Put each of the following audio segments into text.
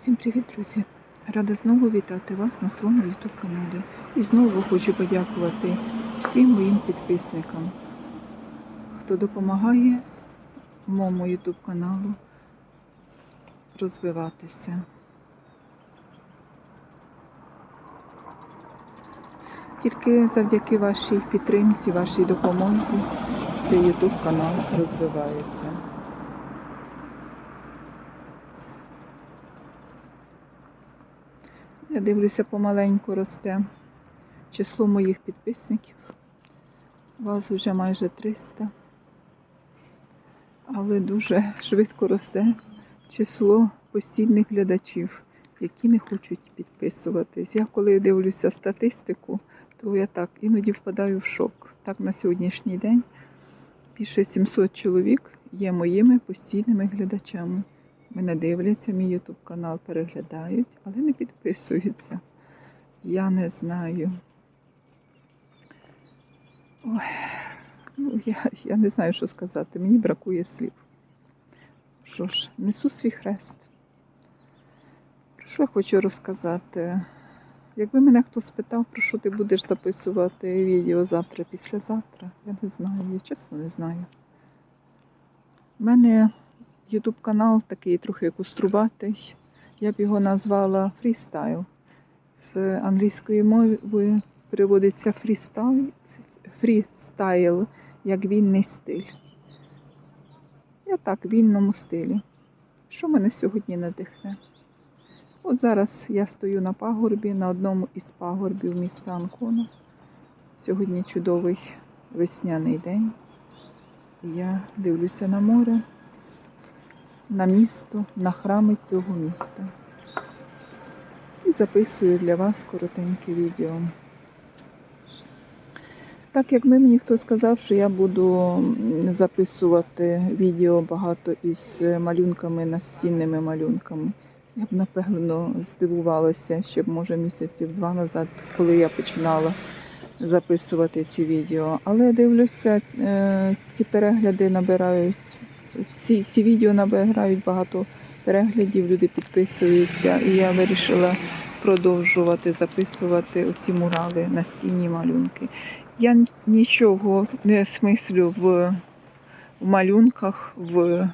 Всім привіт, друзі! Рада знову вітати вас на своєму YouTube каналі. І знову хочу подякувати всім моїм підписникам, хто допомагає моєму YouTube каналу розвиватися. Тільки завдяки вашій підтримці, вашій допомозі цей YouTube канал розвивається. Я дивлюся, помаленьку росте число моїх підписників. Вас вже майже 300. Але дуже швидко росте число постійних глядачів, які не хочуть підписуватись. Я коли дивлюся статистику, то я так іноді впадаю в шок. Так на сьогоднішній день більше 700 чоловік є моїми постійними глядачами. Мене дивляться, мій ютуб канал переглядають, але не підписуються. Я не знаю. Ой, ну, я, я не знаю, що сказати. Мені бракує слів. Що ж, несу свій хрест. Про що я хочу розказати? Якби мене хто спитав, про що ти будеш записувати відео завтра, післязавтра, я не знаю, я чесно не знаю. У мене Ютуб канал такий трохи кострубатий. Я б його назвала фрістайл. З англійської мови переводиться фрістайл, фрістайл як вільний стиль. Я так, в вільному стилі. Що мене сьогодні надихне? От зараз я стою на пагорбі, на одному із пагорбів міста Анкона. Сьогодні чудовий весняний день. Я дивлюся на море на місто, на храми цього міста. І записую для вас коротеньке відео. Так як мені хто сказав, що я буду записувати відео багато із малюнками, настінними малюнками, я б напевно здивувалася ще може місяців два назад, коли я починала записувати ці відео. Але дивлюся, е, ці перегляди набирають ці, ці відео набирають багато переглядів, люди підписуються, і я вирішила продовжувати записувати оці мурали настінні малюнки. Я нічого не смислю в, в малюнках, в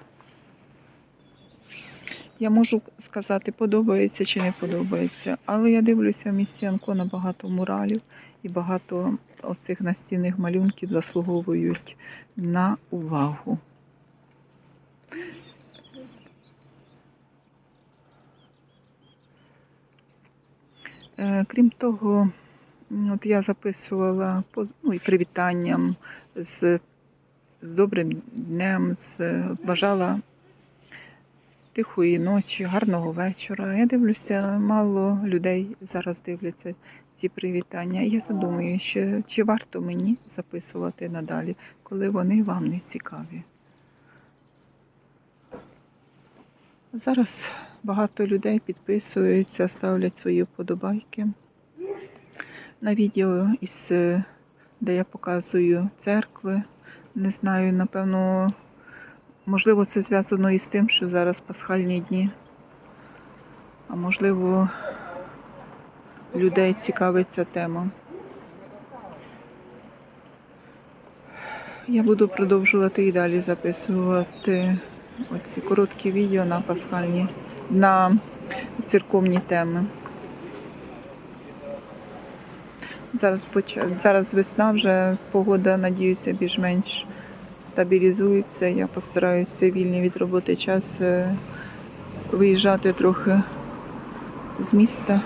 я можу сказати, подобається чи не подобається, але я дивлюся в місті Анкона багато муралів і багато оцих настінних малюнків заслуговують на увагу. Е, Крім того, от я записувала ну, і привітанням з, з добрим днем, з, бажала тихої ночі, гарного вечора. Я дивлюся, мало людей зараз дивляться ці привітання. Я задумую, що, чи варто мені записувати надалі, коли вони вам не цікаві. Зараз багато людей підписуються, ставлять свої вподобайки. На відео, із, е, де я показую церкви. Не знаю, напевно, можливо, це зв'язано із тим, що зараз пасхальні дні. А можливо, людей цікавить ця тема. Я буду продовжувати і далі записувати оці короткі відео на пасхальні, на церковні теми. Зараз поч- зараз весна вже погода, надіюся, більш-менш стабілізується. Я постараюся вільний від роботи час е, виїжджати трохи з міста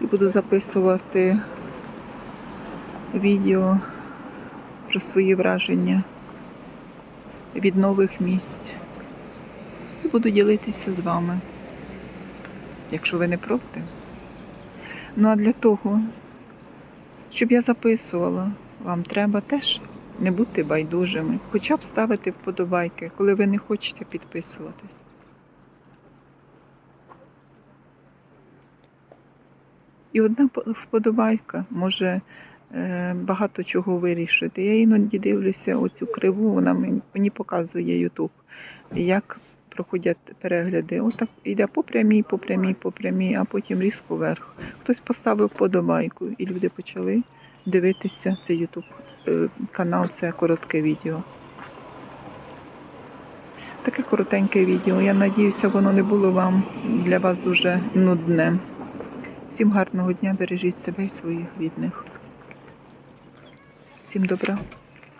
і буду записувати відео про свої враження від нових місць. І буду ділитися з вами, якщо ви не проти. Ну а для того, щоб я записувала, вам треба теж не бути байдужими, хоча б ставити вподобайки, коли ви не хочете підписуватись. І одна вподобайка може багато чого вирішити. Я іноді дивлюся оцю криву, вона мені, показує Ютуб, як проходять перегляди. Отак йде по прямій, по прямій, по прямій, а потім різко вверх. Хтось поставив подобайку, і люди почали дивитися цей YouTube е, канал, це коротке відео. Таке коротеньке відео. Я надіюся, воно не було вам для вас дуже нудне. Всім гарного дня, бережіть себе і своїх рідних. Всім добра.